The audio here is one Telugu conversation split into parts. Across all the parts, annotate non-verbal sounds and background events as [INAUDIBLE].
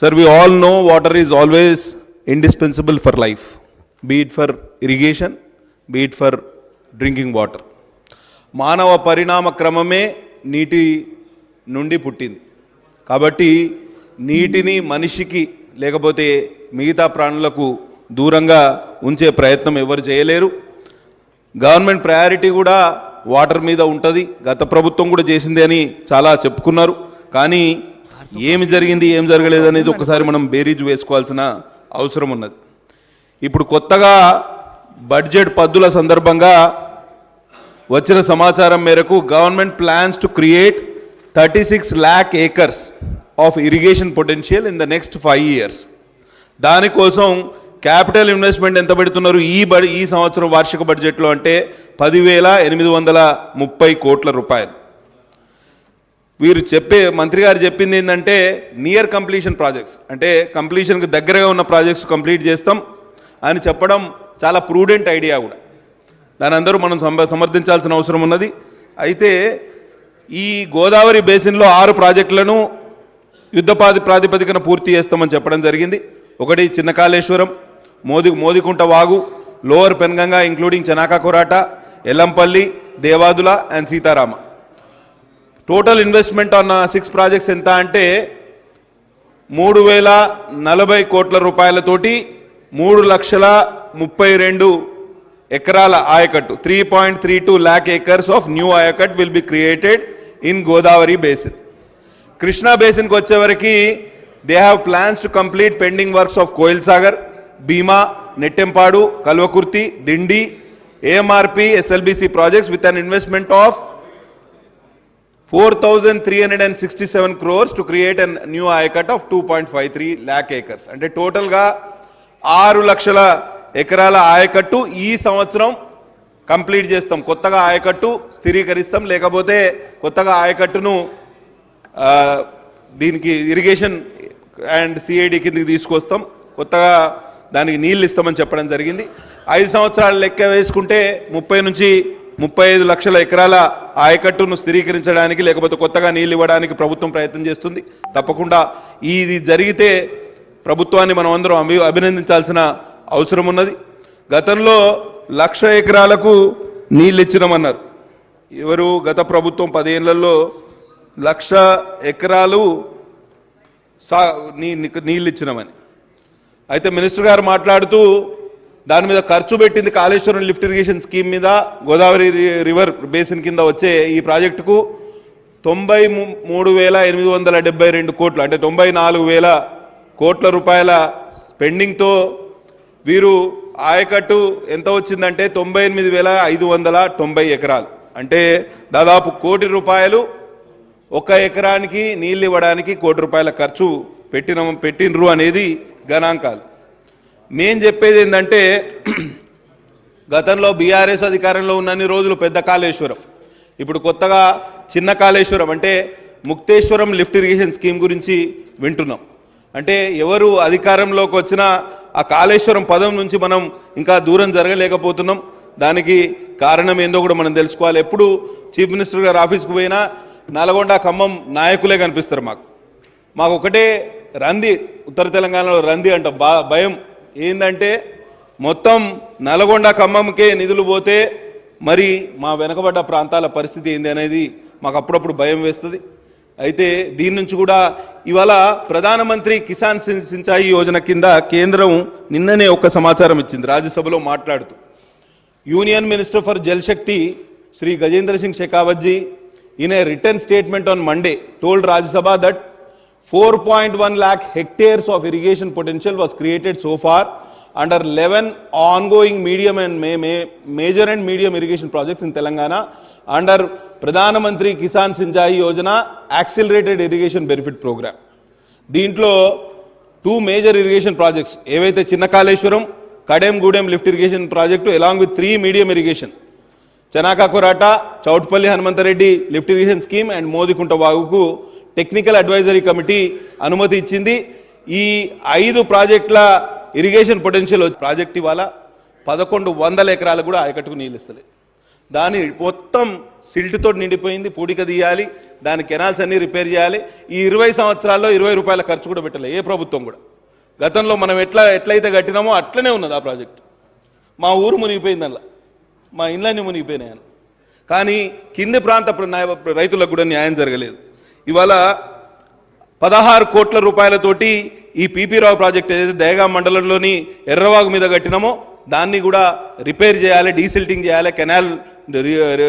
Sir we all know water is always indispensable for life be it for irrigation be it for drinking water మానవ పరిణామ క్రమమే నీటి నుండి పుట్టింది. కాబట్టి నీటిని మనిషికి లేకపోతే మిగతా ప్రాణులకు దూరంగా ఉంచే ప్రయత్నం ఎవరు చేయలేరు. గవర్నమెంట్ ప్రయారిటీ కూడా వాటర్ మీద ఉంటుంది. గత ప్రభుత్వం కూడా చేసింది అని చాలా చెప్పుకున్నారు. కానీ ఏమి జరిగింది ఏం జరగలేదు అనేది ఒకసారి మనం బేరీజ్ వేసుకోవాల్సిన అవసరం ఉన్నది. ఇప్పుడు కొత్తగా బడ్జెట్ పద్దుల సందర్భంగా వచ్చిన సమాచారం మేరకు government plans to create thirty six lakh acres of irrigation potential in the next five years దానికోసం క్యాపిటల్ ఇన్వెస్ట్మెంట్ ఎంత పెడుతున్నారు? ఈ బడ్ ఈ సంవత్సరం వార్షిక బడ్జెట్లో అంటే పదివేల ఎనిమిది వందల ముప్పై కోట్ల రూపాయలు. వీరు చెప్పే మంత్రి గారు చెప్పింది ఏంటంటే నియర్ కంప్లీషన్ ప్రాజెక్ట్స్ అంటే కంప్లీషన్కి దగ్గరగా ఉన్న ప్రాజెక్ట్స్ కంప్లీట్ చేస్తాం అని చెప్పడం చాలా ప్రూడెంట్ ఐడియా కూడా. దాని అందరూ మనం సమ- సమర్థించాల్సిన అవసరం ఉన్నది. అయితే ఈ గోదావరి బేసిన్లో ఆరు ప్రాజెక్టులను యుద్ధపాది ప్రాతిపదికన పూర్తి చేస్తామని చెప్పడం జరిగింది. ఒకటి చిన్నకాళేశ్వరం మోది మోదికుంట వాగు lower Penganga including Chanaka Korata Yellampalli Devadula and Sitarama. Total investment on six projects ఎంత అంటే మూడు వేల నలభై కోట్ల రూపాయలతోటి మూడు లక్షల ముప్పై రెండు ఎకరాల ఆయకట్టు. Three point three two lakh acres of new ayacut will be created in Godavari basin. Krishna బేసిన్కి వచ్చేవరకు they have plans to complete pending works of Koil Sagar Bhima Nettempadu Kalwakurthy Dindi AMRP SLBC projects with an investment of 4,367 crores to create a new ayacut of 2.53 lakh acres. అంటే టోటల్గా ఆరు లక్షల ఎకరాల ఆయకట్టు ఈ సంవత్సరం కంప్లీట్ చేస్తాం. కొత్తగా ఆయకట్టు స్థిరీకరిస్తాం. లేకపోతే కొత్తగా ఆయకట్టును దీనికి ఇరిగేషన్ అండ్ సిఐడి కిందకి తీసుకొస్తాం. కొత్తగా దానికి నీళ్ళు ఇస్తామని చెప్పడం జరిగింది. ఐదు సంవత్సరాలు లెక్క వేసుకుంటే ముప్పై నుంచి ముప్పై ఐదు లక్షల ఎకరాల ఆయకట్టును స్థిరీకరించడానికి లేకపోతే కొత్తగా నీళ్ళు ఇవ్వడానికి ప్రభుత్వం ప్రయత్నం చేస్తుంది. తప్పకుండా ఇది జరిగితే ప్రభుత్వాన్ని మనం అందరం అభి అభినందించాల్సిన అవసరం ఉన్నది. గతంలో లక్ష ఎకరాలకు నీళ్ళు ఇచ్చినామన్నారు. ఎవరు గత ప్రభుత్వం పదేళ్ళలో లక్ష ఎకరాలు సా నీ నీళ్ళు ఇచ్చినామని. అయితే మినిస్టర్ గారు మాట్లాడుతూ దాని మీద ఖర్చు పెట్టింది కాళేశ్వరం లిఫ్ట్ ఇరిగేషన్ స్కీమ్ మీద గోదావరి రి- రివర్ బేసిన్ కింద వచ్చే ఈ ప్రాజెక్టుకు తొంభై మూడు వేల ఎనిమిది వందల డెబ్బై రెండు కోట్లు అంటే తొంభై నాలుగు వేల కోట్ల రూపాయల స్పెండింగ్తో వీరు ఆయకట్టు ఎంత వచ్చిందంటే తొంభై ఎనిమిది వేల ఐదు వందల తొంభై ఎకరాలు. అంటే దాదాపు కోటి రూపాయలు ఒక ఎకరానికి నీళ్ళు ఇవ్వడానికి కోటి రూపాయల ఖర్చు పెట్టిన పెట్టినరు అనేది గణాంకాలు. నేను చెప్పేది ఏంటంటే గతంలో బీఆర్ఎస్ అధికారంలో ఉన్నన్ని రోజులు పెద్ద కాళేశ్వరం. ఇప్పుడు కొత్తగా చిన్న కాళేశ్వరం అంటే ముక్తేశ్వరం లిఫ్ట్ ఇరిగేషన్ స్కీమ్ గురించి వింటున్నాం. అంటే ఎవరు అధికారంలోకి వచ్చినా ఆ కాళేశ్వరం పదం నుంచి మనం ఇంకా దూరం జరగలేకపోతున్నాం. దానికి కారణం ఏందో కూడా మనం తెలుసుకోవాలి. ఎప్పుడు చీఫ్ మినిస్టర్ గారు ఆఫీస్కి పోయినా నల్గొండ ఖమ్మం నాయకులే కనిపిస్తారు మాకు. మాకు ఒకటే రంది ఉత్తర తెలంగాణలో రంది అంటే. భయం. ఏంటంటే మొత్తం నల్గొండ ఖమ్మంకే నిధులు పోతే మరి మా వెనకబడ్డ ప్రాంతాల పరిస్థితి ఏంది అనేది మాకు అప్పుడప్పుడు భయం వేస్తుంది. అయితే దీని నుంచి కూడా ఇవాళ ప్రధానమంత్రి కిసాన్ సించాయి యోజన కింద కేంద్రం నిన్ననే ఒక సమాచారం ఇచ్చింది రాజ్యసభలో మాట్లాడుతూ. Union minister for Jal Shakti Shri Gajendra Singh Shekhawatji in a written statement on Monday told Rajya Sabha that 4.1 lakh hectares of irrigation potential was created so far under 11 ongoing medium and ma- ma- major and medium irrigation projects in Telangana under Pradhan Mantri Kisan Sinjai Yojana Accelerated Irrigation Benefit Program. దీంట్లో టూ మేజర్ ఇరిగేషన్ ప్రాజెక్ట్స్ ఏవైతే చిన్న Kaleshwaram Kadem Gudem lift irrigation project along with three medium irrigation Chanaka Korata Chowtpalli Hanumanthareddy lift irrigation scheme and Modikunta వాగుకు technical advisory committee అనుమతి ఇచ్చింది. ఈ ఐదు ప్రాజెక్టుల ఇరిగేషన్ పొటెన్షియల్ ప్రాజెక్ట్ ఇవాళ పదకొండు వందల ఎకరాలు కూడా ఆయకట్టుకు నీళ్ళు ఇస్తలేదు. దాని మొత్తం సిల్ట్తో నిండిపోయింది పూడిక తీయాలి దాని కెనాల్స్ అన్ని రిపేర్ చేయాలి. ఈ ఇరవై సంవత్సరాల్లో ఇరవై రూపాయల ఖర్చు కూడా పెట్టలే ఏ ప్రభుత్వం కూడా. గతంలో మనం ఎట్లా ఎట్లయితే కట్టినామో అట్లనే ఉన్నది ఆ ప్రాజెక్ట్. మా ఊరు మునిగిపోయింది అలా మా ఇండ్లన్నీ మునిగిపోయినాయి కానీ కింది ప్రాంత న్యాయ- రైతులకు కూడా న్యాయం జరగలేదు. ఇవాళ పదహారు కోట్ల రూపాయలతోటి ఈ పీపీ రావు ప్రాజెక్ట్ ఏదైతే దయగా మండలంలోని ఎర్రవాగు మీద కట్టినామో దాన్ని కూడా రిపేర్ చేయాలి డీసిల్టింగ్ చేయాలి కెనాల్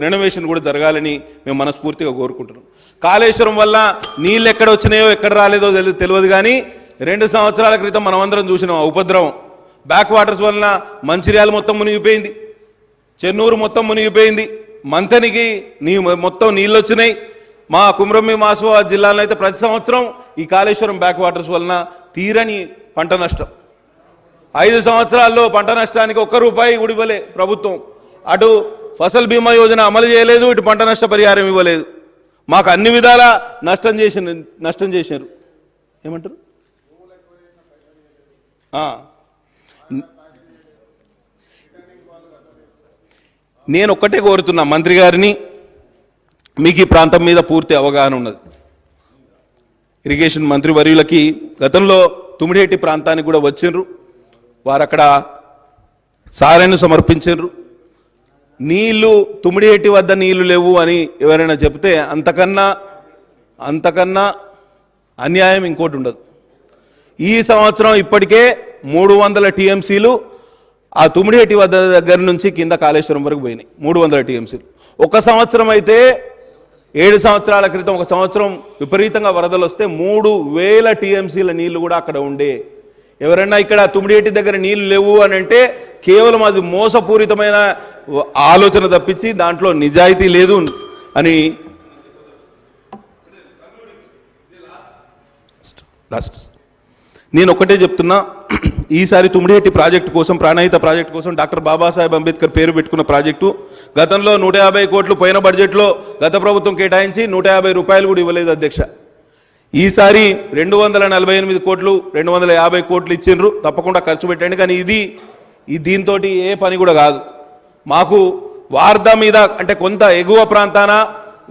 రెనోవేషన్ కూడా జరగాలని మేము మనస్ఫూర్తిగా కోరుకుంటున్నాం. కాళేశ్వరం వల్ల నీళ్ళు ఎక్కడ వచ్చినాయో ఎక్కడ రాలేదో తెలి- తెలియదు కానీ రెండు సంవత్సరాల క్రితం మనమందరం చూసినాం ఆ ఉపద్రవం. బ్యాక్ వాటర్స్ వలన మంచిర్యాల మొత్తం మునిగిపోయింది. చెన్నూరు మొత్తం మునిగిపోయింది. మంతనికి నీ మొత్తం నీళ్ళు వచ్చినాయి. మా కుమ్రమ్మి మాసువా జిల్లాలో అయితే ప్రతి సంవత్సరం ఈ కాళేశ్వరం బ్యాక్ వాటర్స్ వలన తీరని పంట నష్టం. ఐదు సంవత్సరాల్లో పంట నష్టానికి ఒక్క రూపాయి ఇవ్వలే ప్రభుత్వం. అటు ఫసల్ బీమా యోజన అమలు చేయలేదు ఇటు పంట నష్ట పరిహారం ఇవ్వలేదు. మాకు అన్ని విధాలా నష్టం చేసి నష్టం చేశారు. ఏమంటారు? నేను ఒక్కటే కోరుతున్నా మంత్రి గారిని మీకు ఈ ప్రాంతం మీద పూర్తి అవగాహన ఉన్నది. ఇరిగేషన్ మంత్రి వర్యులకి గతంలో తుమిడేటి ప్రాంతానికి కూడా వచ్చిండ్రు. వారు అక్కడ సారాన్ని సమర్పించారు నీళ్ళు తుమిడేటి వద్ద నీళ్ళు లేవు అని ఎవరైనా చెప్తే అంతకన్నా అంతకన్నా అన్యాయం ఇంకోటి ఉండదు. ఈ సంవత్సరం ఇప్పటికే మూడు వందల టీఎంసీలు ఆ తుమిడేటి వద్ద దగ్గర నుంచి కింద కాళేశ్వరం వరకు పోయినాయి. మూడు వందల టీఎంసీలు. ఒక సంవత్సరం అయితే ఏడు సంవత్సరాల క్రితం ఒక సంవత్సరం విపరీతంగా వరదలు వస్తే మూడు వేల టీఎంసీల నీళ్ళు కూడా అక్కడ ఉండే. ఎవరైనా ఇక్కడ తుమ్మిడేటి దగ్గర నీళ్ళు లేవు అని అంటే కేవలం అది మోసపూరితమైన ఆలోచన తప్పించి దాంట్లో నిజాయితీ లేదు అని. లాస్ట్ నేను ఒకటే చెప్తున్నా [CLEARS THROAT] ఈసారి తుమ్మిడిహట్టి ప్రాజెక్టు కోసం ప్రాణహిత ప్రాజెక్టు కోసం డాక్టర్ బాబాసాహెబ్ అంబేద్కర్ పేరు పెట్టుకున్న ప్రాజెక్టు. గతంలో నూట యాభై కోట్లు పోయిన బడ్జెట్లో గత ప్రభుత్వం కేటాయించి నూట యాభై రూపాయలు కూడా ఇవ్వలేదు అధ్యక్ష. ఈసారి రెండు వందల నలభై ఎనిమిది కోట్లు రెండు వందల యాభై కోట్లు ఇచ్చిండ్రు. తప్పకుండా ఖర్చు పెట్టండి కానీ ఇది ఈ దీంతో ఏ పని కూడా కాదు. మాకు వార్దా మీద అంటే కొంత ఎగువ ప్రాంతాన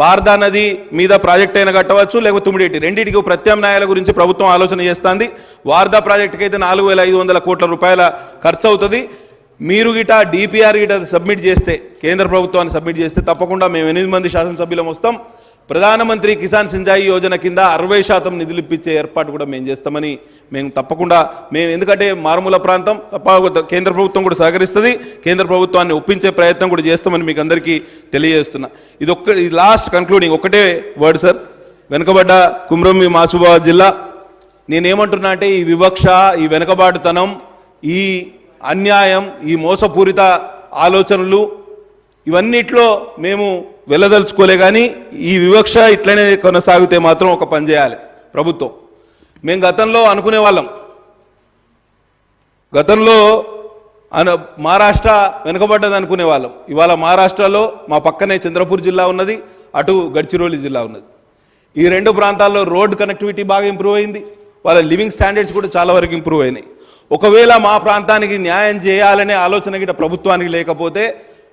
వార్దా నది మీద ప్రాజెక్ట్ అయినా కట్టవచ్చు లేకపోతే తుమ్మిడేటి రెండింటికి ప్రత్యామ్నాయాల గురించి ప్రభుత్వం ఆలోచన చేస్తుంది. వార్దా ప్రాజెక్టుకి అయితే నాలుగు వేల ఐదు వందల కోట్ల రూపాయల ఖర్చు అవుతుంది మీరు గిట డిపిఆర్ గిట సబ్మిట్ చేస్తే కేంద్ర ప్రభుత్వాన్ని సబ్మిట్ చేస్తే తప్పకుండా మేము ఎనిమిది మంది శాసనసభ్యులం వస్తాం. ప్రధానమంత్రి కిసాన్ సింజాయి యోజన కింద అరవై శాతం నిధులు ఇప్పించే ఏర్పాటు కూడా మేము చేస్తామని మేము తప్పకుండా మేము ఎందుకంటే మారుమూల ప్రాంతం తప్ప కేంద్ర ప్రభుత్వం కూడా సహకరిస్తుంది. కేంద్ర ప్రభుత్వాన్ని ఒప్పించే ప్రయత్నం కూడా చేస్తామని మీకు అందరికీ తెలియజేస్తున్నా. ఇది ఒక్క ఇది లాస్ట్ కన్క్లూడింగ్ ఒకటే వర్డ్ సార్ వెనుకబడ్డ కుమ్రమి మాసుబాద్ జిల్లా. నేనేమంటున్నా అంటే ఈ వివక్ష ఈ వెనుకబాటుతనం ఈ అన్యాయం ఈ మోసపూరిత ఆలోచనలు ఇవన్నిట్లో మేము వెళ్ళదలుచుకోలే కానీ ఈ వివక్ష ఇట్లనే కొనసాగితే మాత్రం ఒక పని చేయాలి. ప్రభుత్వం. మేము గతంలో అనుకునే వాళ్ళం గతంలో అన మహారాష్ట్ర వెనుకబడ్డది అనుకునే వాళ్ళం ఇవాళ మహారాష్ట్రలో మా పక్కనే చంద్రపూర్ జిల్లా ఉన్నది అటు గడ్చిరోలి జిల్లా ఉన్నది. ఈ రెండు ప్రాంతాల్లో రోడ్ కనెక్టివిటీ బాగా ఇంప్రూవ్ అయింది. వాళ్ళ లివింగ్ స్టాండర్డ్స్ కూడా చాలా వరకు ఇంప్రూవ్ అయినాయి. ఒకవేళ మా ప్రాంతానికి న్యాయం చేయాలనే ఆలోచన గిట ప్రభుత్వానికి లేకపోతే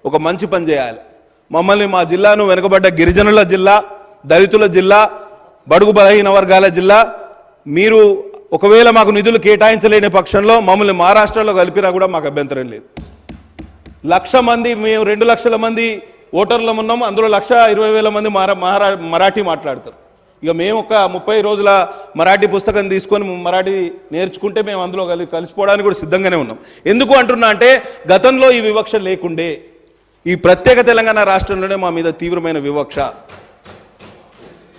ఒక మంచి పని చేయాలి. మమ్మల్ని మా జిల్లాను వెనుకబడ్డ గిరిజనుల జిల్లా దళితుల జిల్లా బడుగు బలహీన వర్గాల జిల్లా మీరు ఒకవేళ మాకు నిధులు కేటాయించలేని పక్షంలో మమ్మల్ని మహారాష్ట్రలో కలిపినా కూడా మాకు అభ్యంతరం లేదు. లక్ష మంది మేము రెండు లక్షల మంది ఓటర్లు ఉన్నాము అందులో లక్ష ఇరవై వేల మంది మహారా మరాఠీ మాట్లాడతారు. ఇక మేము ఒక ముప్పై రోజుల మరాఠీ పుస్తకం తీసుకొని మరాఠీ నేర్చుకుంటే మేము అందులో కలి కలిసిపోవడానికి కూడా సిద్ధంగానే ఉన్నాం. ఎందుకు అంటున్నా అంటే గతంలో ఈ వివక్ష లేకుండే ఈ ప్రత్యేక తెలంగాణ రాష్ట్రంలోనే మా మీద తీవ్రమైన వివక్ష.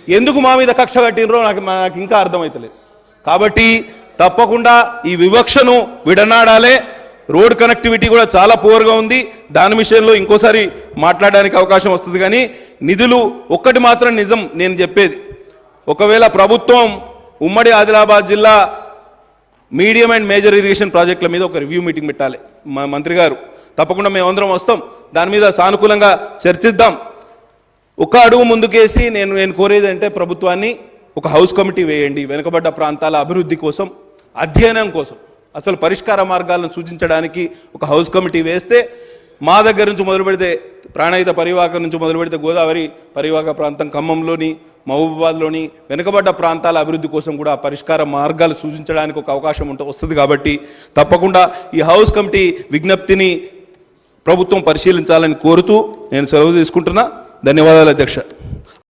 ఎందుకు మా మీద కక్ష కట్టినరో నాకు నాకు ఇంకా అర్థమవుతలేదు కాబట్టి తప్పకుండా ఈ వివక్షను విడనాడాలే. రోడ్ కనెక్టివిటీ కూడా చాలా పూర్గా ఉంది. దాని విషయంలో ఇంకోసారి మాట్లాడడానికి అవకాశం వస్తుంది కానీ నిధులు ఒక్కటి మాత్రం నిజం నేను చెప్పేది. ఒకవేళ ప్రభుత్వం ఉమ్మడి ఆదిలాబాద్ జిల్లా మీడియం అండ్ మేజర్ ఇరిగేషన్ ప్రాజెక్టుల మీద ఒక రివ్యూ మీటింగ్ పెట్టాలి. మా మంత్రి గారు. తప్పకుండా మేమందరం వస్తాం. దాని మీద సానుకూలంగా చర్చిద్దాం. ఒక అడుగు ముందుకేసి నేను నేను కోరేది అంటే ప్రభుత్వాన్ని ఒక హౌస్ కమిటీ వేయండి వెనుకబడ్డ ప్రాంతాల అభివృద్ధి కోసం అధ్యయనం కోసం. అసలు పరిష్కార మార్గాలను సూచించడానికి ఒక హౌస్ కమిటీ వేస్తే మా దగ్గర నుంచి మొదలు పెడితే ప్రాణహిత పరివాహక నుంచి మొదలు పెడితే గోదావరి పరివాహక ప్రాంతం ఖమ్మంలోని మహబూబాబాద్లోని వెనుకబడ్డ ప్రాంతాల అభివృద్ధి కోసం కూడా పరిష్కార మార్గాలు సూచించడానికి ఒక అవకాశం ఉంట వస్తుంది కాబట్టి తప్పకుండా ఈ హౌస్ కమిటీ విజ్ఞప్తిని ప్రభుత్వం పరిశీలించాలని కోరుతూ నేను సెలవు తీసుకుంటున్నా. ధన్యవాదాలు అధ్యక్ష.